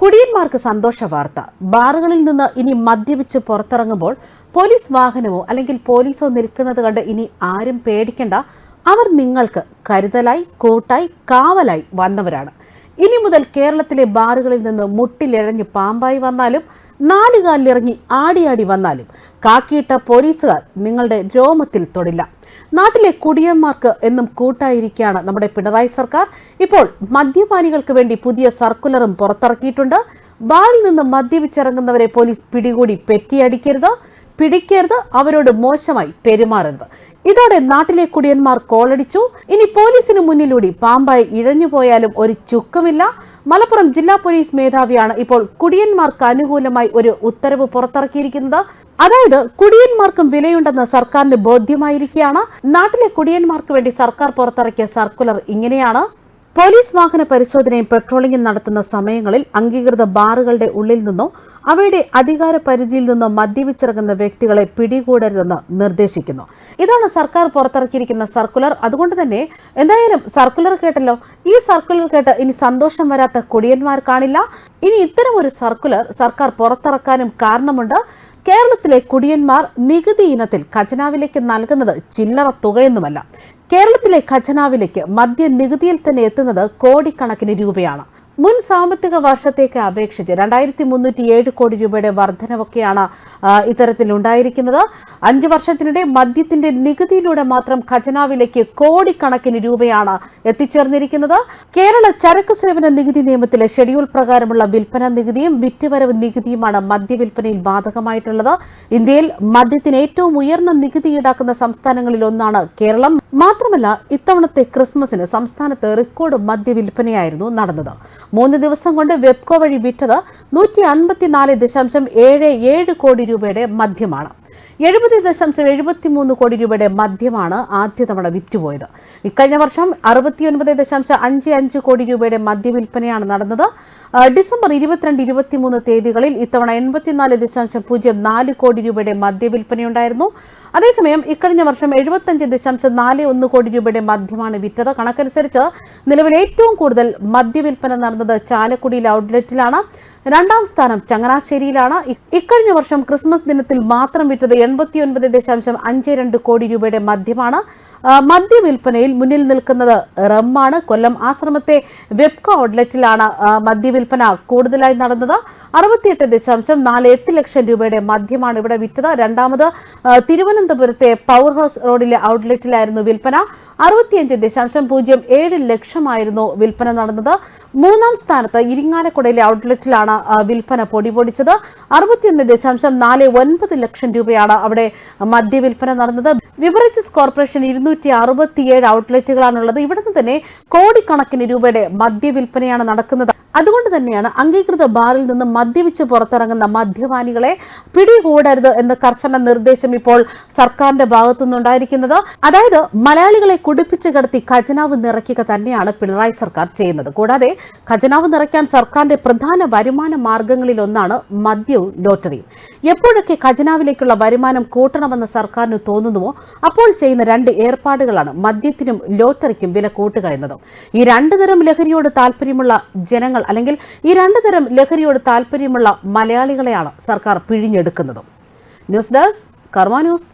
കുടിയന്മാർക്ക് സന്തോഷ വാർത്ത. ബാറുകളിൽ നിന്ന് ഇനി മദ്യപിച്ച് പുറത്തിറങ്ങുമ്പോൾ പോലീസ് വാഹനമോ അല്ലെങ്കിൽ പോലീസോ നിൽക്കുന്നത് കണ്ട് ഇനി ആരും പേടിക്കണ്ട. അവർ നിങ്ങൾക്ക് കരുതലായി കൂട്ടായി കാവലായി വന്നവരാണ്. ഇനി മുതൽ കേരളത്തിലെ ബാറുകളിൽ നിന്ന് മുട്ടിലിഴഞ്ഞ് പാമ്പായി വന്നാലും നാലുകാലിലിറങ്ങി ആടിയാടി വന്നാലും കാക്കിയിട്ട പോലീസുകാർ നിങ്ങളുടെ രോമത്തിൽ തൊടില്ല. നാട്ടിലെ കുടിയന്മാർക്ക് എന്നും കൂട്ടായിരിക്കുകയാണ് നമ്മുടെ പിണറായി സർക്കാർ. ഇപ്പോൾ മദ്യപാനികൾക്ക് വേണ്ടി പുതിയ സർക്കുലറും പുറത്തിറക്കിയിട്ടുണ്ട്. ബാറിൽ നിന്ന് മദ്യപിച്ചിറങ്ങുന്നവരെ പോലീസ് പിടികൂടി പെറ്റിയടിക്കരുത്. പിടിക്കരുത് അവരോട് മോശമായി പെരുമാറരുത്. ഇതോടെ നാട്ടിലെ കുടിയന്മാർ കോളടിച്ചു. ഇനി പോലീസിന് മുന്നിലൂടെ പാമ്പായി ഇഴഞ്ഞുപോയാലും ഒരു ചുക്കുമില്ല. മലപ്പുറം ജില്ലാ പോലീസ് മേധാവിയാണ് ഇപ്പോൾ കുടിയന്മാർക്ക് അനുകൂലമായി ഒരു ഉത്തരവ് പുറത്തിറക്കിയിരിക്കുന്നത്. അതായത് കുടിയന്മാർക്കും വിലയുണ്ടെന്ന് സർക്കാരിന് ബോധ്യമായിരിക്കുകയാണ്. നാട്ടിലെ കുടിയന്മാർക്ക് വേണ്ടി സർക്കാർ പുറത്തിറക്കിയ സർക്കുലർ ഇങ്ങനെയാണ്. പോലീസ് വാഹന പരിശോധനയും പെട്രോളിംഗും നടത്തുന്ന സമയങ്ങളിൽ അംഗീകൃത ബാറുകളുടെ ഉള്ളിൽ നിന്നോ അവയുടെ അധികാര പരിധിയിൽ നിന്നോ മദ്യപിച്ചിറങ്ങുന്ന വ്യക്തികളെ പിടികൂടരുതെന്ന് നിർദ്ദേശിക്കുന്നു. ഇതാണ് സർക്കാർ പുറത്തിറക്കിയിരിക്കുന്ന സർക്കുലർ. അതുകൊണ്ട് തന്നെ എന്തായാലും സർക്കുലർ കേട്ടല്ലോ. ഈ സർക്കുലർ കേട്ട് ഇനി സന്തോഷം വരാത്ത കുടിയന്മാർ കാണില്ല. ഇനി ഇത്തരം ഒരു സർക്കുലർ സർക്കാർ പുറത്തിറക്കാനും കാരണമുണ്ട്. കേരളത്തിലെ കുടിയന്മാർ നികുതി ഇനത്തിൽ ഖജനാവിലേക്ക് നൽകുന്നത് ചില്ലറ തുകയൊന്നുമല്ല. കേരളത്തിലെ ഖജനാവിലേക്ക് മദ്യ നികുതിയിൽ തന്നെ എത്തുന്നത് കോടിക്കണക്കിന് രൂപയാണ്. മുൻ സാമ്പത്തിക വർഷത്തേക്ക് അപേക്ഷിച്ച് രണ്ടായിരത്തി മുന്നൂറ്റി ഏഴ് കോടി രൂപയുടെ വർധനവൊക്കെയാണ് ഇത്തരത്തിലുണ്ടായിരിക്കുന്നത്. അഞ്ച് വർഷത്തിനിടെ മദ്യത്തിന്റെ നികുതിയിലൂടെ മാത്രം ഖജനാവിലേക്ക് കോടിക്കണക്കിന് രൂപയാണ് എത്തിച്ചേർന്നിരിക്കുന്നത്. കേരള ചരക്ക് സേവന നികുതി നിയമത്തിലെ ഷെഡ്യൂൾ പ്രകാരമുള്ള വിൽപ്പന നികുതിയും വിറ്റുവരവ് നികുതിയുമാണ് മദ്യവിൽപ്പനയിൽ ബാധകമായിട്ടുള്ളത്. ഇന്ത്യയിൽ മദ്യത്തിന് ഏറ്റവും ഉയർന്ന നികുതി ഈടാക്കുന്ന സംസ്ഥാനങ്ങളിൽ ഒന്നാണ് കേരളം. മാത്രമല്ല ഇത്തവണത്തെ ക്രിസ്മസിന് സംസ്ഥാനത്ത് റെക്കോർഡ് മദ്യവിൽപ്പനയായിരുന്നു നടന്നത്. മൂന്ന് ദിവസം കൊണ്ട് വെബ്കോ വഴി വിറ്റത് നൂറ്റി അൻപത്തിനാല് ദശാംശം ഏഴ് ഏഴ് കോടി രൂപയുടെ മദ്യമാണ് എഴുപത് ദശാംശം എഴുപത്തിമൂന്ന് കോടി രൂപയുടെ മദ്യമാണ് ആദ്യ തവണ വിറ്റുപോയത്. ഇക്കഴിഞ്ഞ വർഷം അറുപത്തിയൊൻപത് ദശാംശം അഞ്ച് അഞ്ച് കോടി രൂപയുടെ മദ്യവിൽപ്പനയാണ് നടന്നത്. ഡിസംബർ ഇരുപത്തിരണ്ട് ഇരുപത്തിമൂന്ന് തീയതികളിൽ ഇത്തവണ എൺപത്തിനാല് ദശാംശം പൂജ്യം നാല് കോടി രൂപയുടെ മദ്യവിൽപ്പനയുണ്ടായിരുന്നു. അതേസമയം ഇക്കഴിഞ്ഞ വർഷം എഴുപത്തഞ്ച് ദശാംശം നാല് ഒന്ന് കോടി രൂപയുടെ മദ്യമാണ് വിറ്റത്. കണക്കനുസരിച്ച് നിലവിൽ ഏറ്റവും കൂടുതൽ മദ്യവിൽപ്പന നടന്നത് ചാലക്കുടിയിലെ ഔട്ട്ലെറ്റിലാണ്. രണ്ടാം സ്ഥാനം ചങ്ങനാശ്ശേരിയിലാണ്. ഇക്കഴിഞ്ഞ വർഷം ക്രിസ്മസ് ദിനത്തിൽ മാത്രം വിറ്റത് എൺപത്തിയൊൻപത് ദശാംശം അഞ്ച് രണ്ട് കോടി രൂപയുടെ മദ്യമാണ്. മദ്യവിൽപ്പനയിൽ മുന്നിൽ നിൽക്കുന്നത് റമ്മാണ്. കൊല്ലം ആശ്രമത്തെ വെബ്കോ ഔട്ട്ലെറ്റിലാണ് ആ, മദ്യവിൽപ്പന കൂടുതലായി നടന്നത് അറുപത്തിയെട്ട് ദശാംശം നാല് എട്ട് ലക്ഷം രൂപയുടെ മദ്യമാണ് ഇവിടെ വിറ്റത്. രണ്ടാമത് തിരുവനന്തപുരത്തെ പവർ ഹൗസ് റോഡിലെ ഔട്ട്ലെറ്റിലായിരുന്നു വിൽപ്പന. അറുപത്തിയഞ്ച് ദശാംശം പൂജ്യം ഏഴ് ലക്ഷമായിരുന്നു വിൽപ്പന നടന്നത്. മൂന്നാം സ്ഥാനത്ത് ഇരിങ്ങാലക്കുടയിലെ ഔട്ട്ലെറ്റിലാണ് വിൽപ്പന വിൽപ്പന പൊടിപൊടിച്ചത്. അറുപത്തിയൊന്ന് ദശാംശം നാല് ഒൻപത് ലക്ഷം രൂപയാണ് അവിടെ മദ്യവിൽപ്പന നടന്നത്. ബിവറേജസ് കോർപ്പറേഷൻ ഇരുന്നൂറ്റി അറുപത്തിയേഴ് ഔട്ട്ലെറ്റുകളാണുള്ളത് ഇവിടുന്ന് തന്നെ കോടിക്കണക്കിന് രൂപയുടെ മദ്യവിൽപ്പനയാണ് നടക്കുന്നത്. അതുകൊണ്ട് തന്നെയാണ് അംഗീകൃത ബാറിൽ നിന്ന് മദ്യപിച്ച് പുറത്തിറങ്ങുന്ന മദ്യപാനികളെ പിടികൂടരുത് എന്ന കർശന നിർദ്ദേശം ഇപ്പോൾ സർക്കാരിന്റെ ഭാഗത്തു നിന്നുണ്ടായിരിക്കുന്നത് അതായത് മലയാളികളെ കുടിപ്പിച്ച് കടത്തി ഖജനാവ് നിറയ്ക്കുക തന്നെയാണ് പിണറായി സർക്കാർ ചെയ്യുന്നത്. കൂടാതെ ഖജനാവ് നിറയ്ക്കാൻ സർക്കാരിന്റെ പ്രധാന വരുമാന മാർഗങ്ങളിൽ ഒന്നാണ് മദ്യവും ലോട്ടറിയും എപ്പോഴൊക്കെ ഖജനാവിലേക്കുള്ള വരുമാനം കൂട്ടണമെന്ന് സർക്കാരിന് തോന്നുന്നുവോ അപ്പോൾ ചെയ്യുന്ന രണ്ട് ഏർപ്പാടുകളാണ് മദ്യത്തിനും ലോട്ടറിക്കും വില കൂട്ടുക എന്നതും. ഈ രണ്ടു തരം ലഹരിയോട് താല്പര്യമുള്ള ജനങ്ങൾ അല്ലെങ്കിൽ ഈ രണ്ടു തരം ലഹരിയോട് താല്പര്യമുള്ള മലയാളികളെയാണ് സർക്കാർ പിഴിഞ്ഞെടുക്കുന്നത്. News desk Karma news.